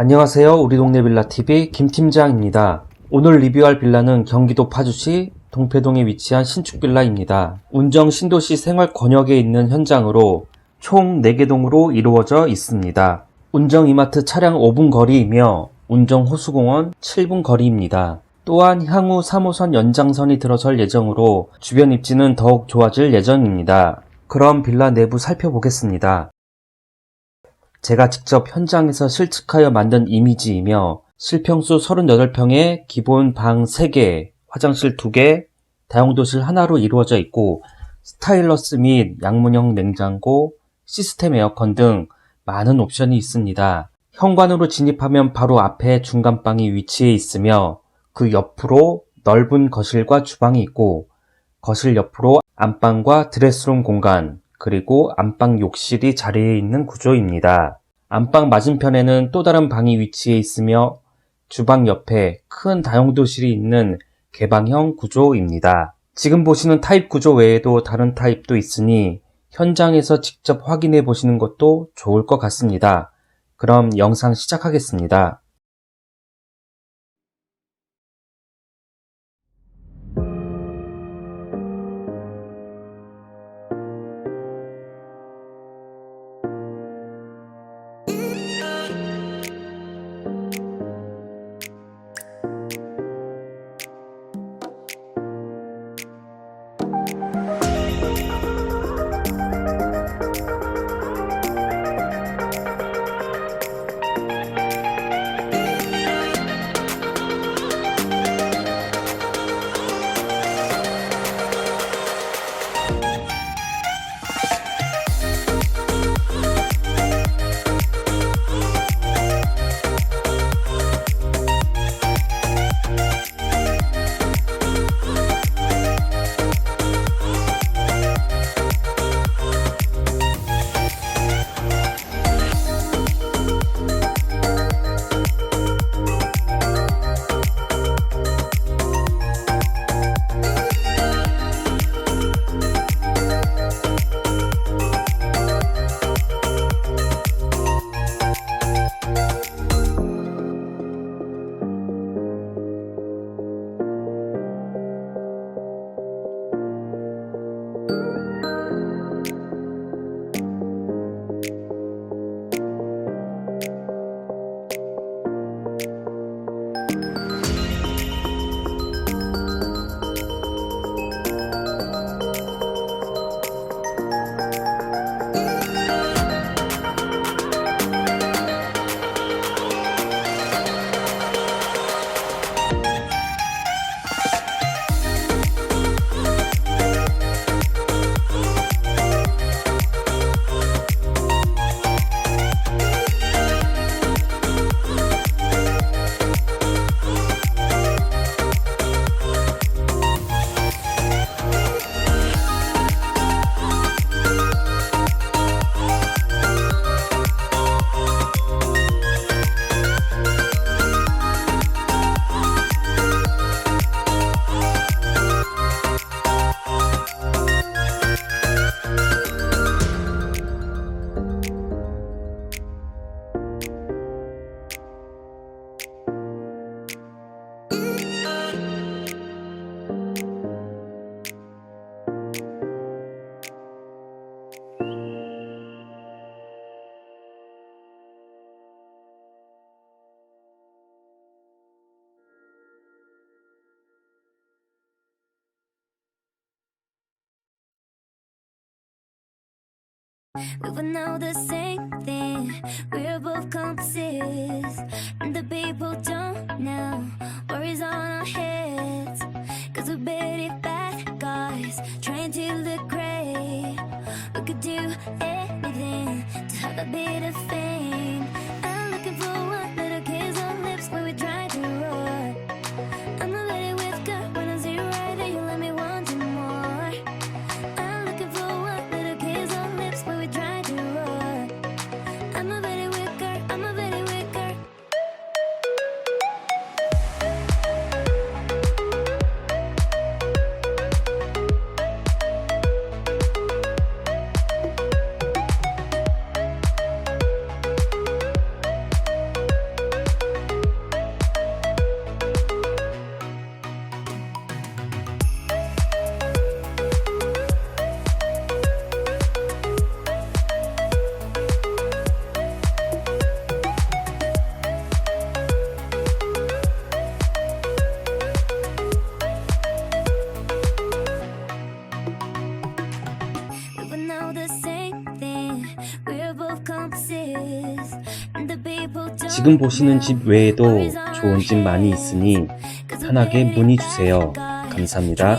안녕하세요. 우리 동네 빌라TV 김 팀장입니다. 오늘 리뷰할 빌라는 경기도 파주시 동패동에 위치한 신축 빌라입니다. 운정 신도시 생활 권역에 있는 현장으로 총 4개 동으로 이루어져 있습니다. 운정 이마트 차량 5분 거리이며 운정 호수공원 7분 거리입니다. 또한 향후 3호선 연장선이 들어설 예정으로 주변 입지는 더욱 좋아질 예정입니다. 그럼 빌라 내부 살펴보겠습니다. 제가 직접 현장에서 실측하여 만든 이미지이며 실평수 38평에 기본 방 3개, 화장실 2개, 다용도실 하나로 이루어져 있고 스타일러스 및 양문형 냉장고, 시스템 에어컨 등 많은 옵션이 있습니다. 현관으로 진입하면 바로 앞에 중간방이 위치해 있으며 그 옆으로 넓은 거실과 주방이 있고 거실 옆으로 안방과 드레스룸 공간, 그리고 안방 욕실이 자리해 있는 구조입니다. 안방 맞은편에는 또 다른 방이 위치해 있으며 주방 옆에 큰 다용도실이 있는 개방형 구조입니다. 지금 보시는 타입 구조 외에도 다른 타입도 있으니 현장에서 직접 확인해 보시는 것도 좋을 것 같습니다. 그럼 영상 시작하겠습니다. We would know the same thing. We're both compasses. And the people don't know. Worries on our heads. Cause we're pretty bad guys. Trying to look great. We could do anything to have a bit of fame. 지금 보시는 집 외에도 좋은 집 많이 있으니 편하게 문의 주세요. 감사합니다.